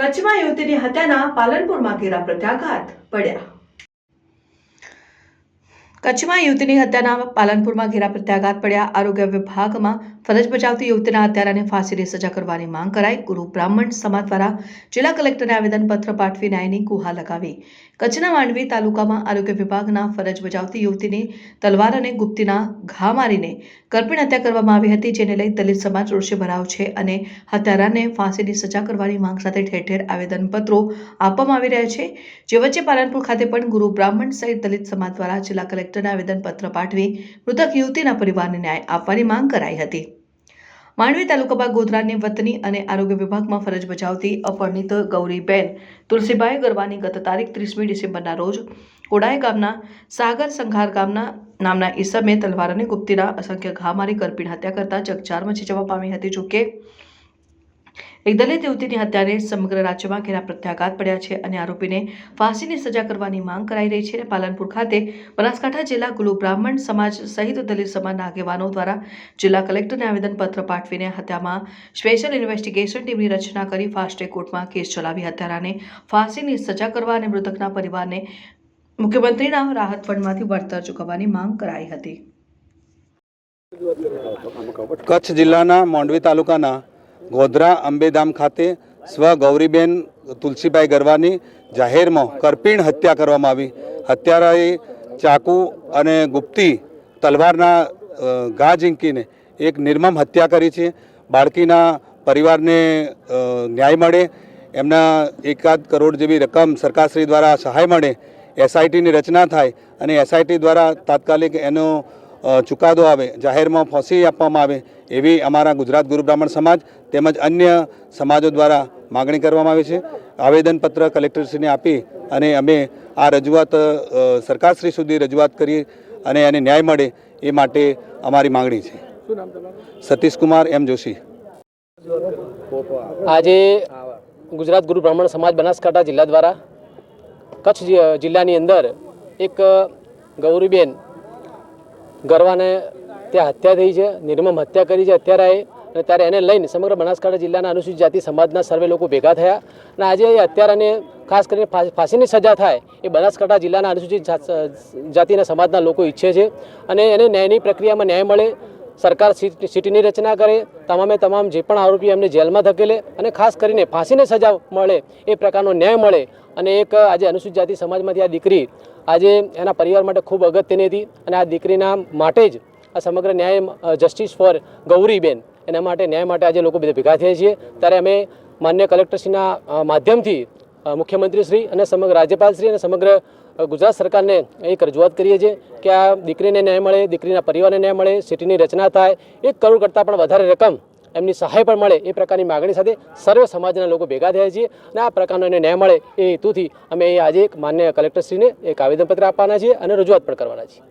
કચ્છમાં યુવતીની હત્યાના પાલનપુરમાં ઘેરા પ્રત્યાઘાત પડ્યા. કચ્છમાં યુવતીની હત્યાના પાલનપુરમાં ઘેરા પ્રત્યાઘાત પડ્યા. આરોગ્ય વિભાગમાં ફરજ બજાવતી યુવતીના હત્યારાને ફાંસીની સજા કરવાની માંગ કરાઈ. ગુરુ બ્રાહ્મણ સમાજ દ્વારા જિલ્લા કલેક્ટરને આવેદનપત્ર પાઠવી ન્યાયની ગુહા લગાવી. કચ્છના માંડવી તાલુકામાં આરોગ્ય વિભાગના ફરજ બજાવતી યુવતીની તલવાર અને ગુપ્તીના ઘા મારીને કરપીણ હત્યા કરવામાં આવી હતી, જેને લઈ દલિત સમાજ રોષે ભરાવ છે અને હત્યારાને ફાંસીની સજા કરવાની માંગ સાથે ઠેર ઠેર આવેદનપત્રો આપવામાં આવી રહ્યા છે. જે વચ્ચે પાલનપુર ખાતે પણ ગુરુ બ્રાહ્મણ સહિત દલિત સમાજ દ્વારા જિલ્લા કલેક્ટરને આવેદનપત્ર પાઠવી મૃતક યુવતીના પરિવારને ન્યાય આપવાની માંગ કરાઈ હતી. માંડવી તાલુકામાં ગોધરાની વતની અને આરોગ્ય વિભાગમાં ફરજ બજાવતી અપરણિત ગૌરીબેન તુલસીભાઈ ગરવાની ગત તારીખ ત્રીસમી ડિસેમ્બરના રોજ કોડાઈ ગામના સાગર સંઘાર ગામના નામના ઈસમે તલવાર અને ગુપ્તીના અસંખ્ય ઘા મારી કરપીણ હત્યા કરતા ચકચાર મચી જવા પામી હતી જોકે એક દલિત યુવતીની હત્યાને સમગ્ર રાજ્યમાં ઘેરા પ્રત્યાઘાત પડ્યા છે અને આરોપીને ફાંસીની સજા કરવાની માંગ કરાઈ રહી છે. પાલનપુર ખાતે બનાસકાંઠા જિલ્લા ગુરુ બ્રાહ્મણ સમાજ સહિત દલિત સમાજના આગેવાનો દ્વારા જિલ્લા કલેક્ટરને આવેદનપત્ર પાઠવીને હત્યામાં સ્પેશિયલ ઇન્વેસ્ટિગેશન ટીમની રચના કરી ફાસ્ટ કોર્ટમાં કેસ ચલાવી હત્યારાને ફાંસીની સજા કરવા અને મૃતકના પરિવારને મુખ્યમંત્રીના રાહત ફંડમાંથી વળતર ચૂકવવાની માંગ કરાઈ હતી. કચ્છ જિલ્લાના મોંડવી તાલુકાના ગોધરા અંબેધામ ખાતે સ્વ ગૌરીબેન તુલસીભાઈ ગરવાની જાહેરમાં કરપીણ હત્યા કરવામાં આવી. હત્યારાએ ચાકુ અને ગુપ્તી તલવારના ઘા ઝીંકીને એક નિર્મમ હત્યા કરી છે. બાળકીના પરિવારને ન્યાય મળે. એમના એકાદ કરોડ જેવી રકમ સરકારશ્રી દ્વારા સહાય મળે. એસઆઈટીની રચના થાય અને એસઆઈટી દ્વારા તાત્કાલિક એનો ચુકાદો આવે જાહેરમાં ફાંસી આપવામાં આવે એવી અમારા ગુજરાત ગુરુ બ્રાહ્મણ સમાજ તેમજ અન્ય સમાજો દ્વારા માગણી કરવામાં આવી છે. આવેદનપત્ર કલેક્ટરશ્રીને આપી અને અમે આ રજૂઆત સરકારશ્રી સુધી રજૂઆત કરી અને એને ન્યાય મળે એ માટે અમારી માગણી છે. સતીશકુમાર એમ જોશી. આજે ગુજરાત ગુરુ બ્રાહ્મણ સમાજ બનાસકાંઠા જિલ્લા દ્વારા કચ્છ જિ- જિલ્લાની અંદર એક ગૌરીબેન ગરવાને ત્યાં હત્યા થઈ છે, નિર્મમ હત્યા કરી છે, અત્યારે અને ત્યારે એને લઈને સમગ્ર બનાસકાંઠા જિલ્લાના અનુસૂચિત જાતિ સમાજના સર્વે લોકો ભેગા થયા. અને આજે એ હત્યારાને ખાસ કરીને ફાંસીની સજા થાય એ બનાસકાંઠા જિલ્લાના અનુસૂચિત જાત- જાતિના સમાજના લોકો ઈચ્છે છે. અને એને ન્યાયની પ્રક્રિયામાં ન્યાય મળે, સરકાર સીટ- સિટીની રચના કરે, તમામે તમામ જે પણ આરોપી એમને જેલમાં ધકેલે અને ખાસ કરીને ફાંસીને સજા મળે એ પ્રકારનો ન્યાય મળે. અને એક આજે અનુસૂચિત જાતિ સમાજમાંથી આ દીકરી આજે એના પરિવાર માટે ખૂબ અગત્યની હતી અને આ દીકરીના માટે જ આ સમગ્ર ન્યાય જસ્ટિસ ફોર ગૌરીબેન એના માટે, ન્યાય માટે આજે લોકો બધા ભેગા થયા છીએ. ત્યારે અમે માન્ય કલેક્ટરશ્રીના માધ્યમથી મુખ્યમંત્રીશ્રી અને સમગ્ર રાજ્યપાલશ્રી અને સમગ્ર ગુજરાત સરકારને એક રજૂઆત કરીએ છીએ કે આ દીકરીને ન્યાય મળે, દીકરીના પરિવારને ન્યાય મળે, સિટીની રચના થાય. એક કરોડ કરતાં પણ વધારે રકમ એમની સહાય પણ મળે એ પ્રકારની માગણી સાથે સર્વ સમાજના લોકો ભેગા થયા છીએ અને આ પ્રકારનો એને ન્યાય મળે એ હેતુથી અમે આજે એક માન્ય કલેક્ટરશ્રીને એક આવેદનપત્ર આપવાના છીએ અને રજૂઆત પણ કરવાના છીએ.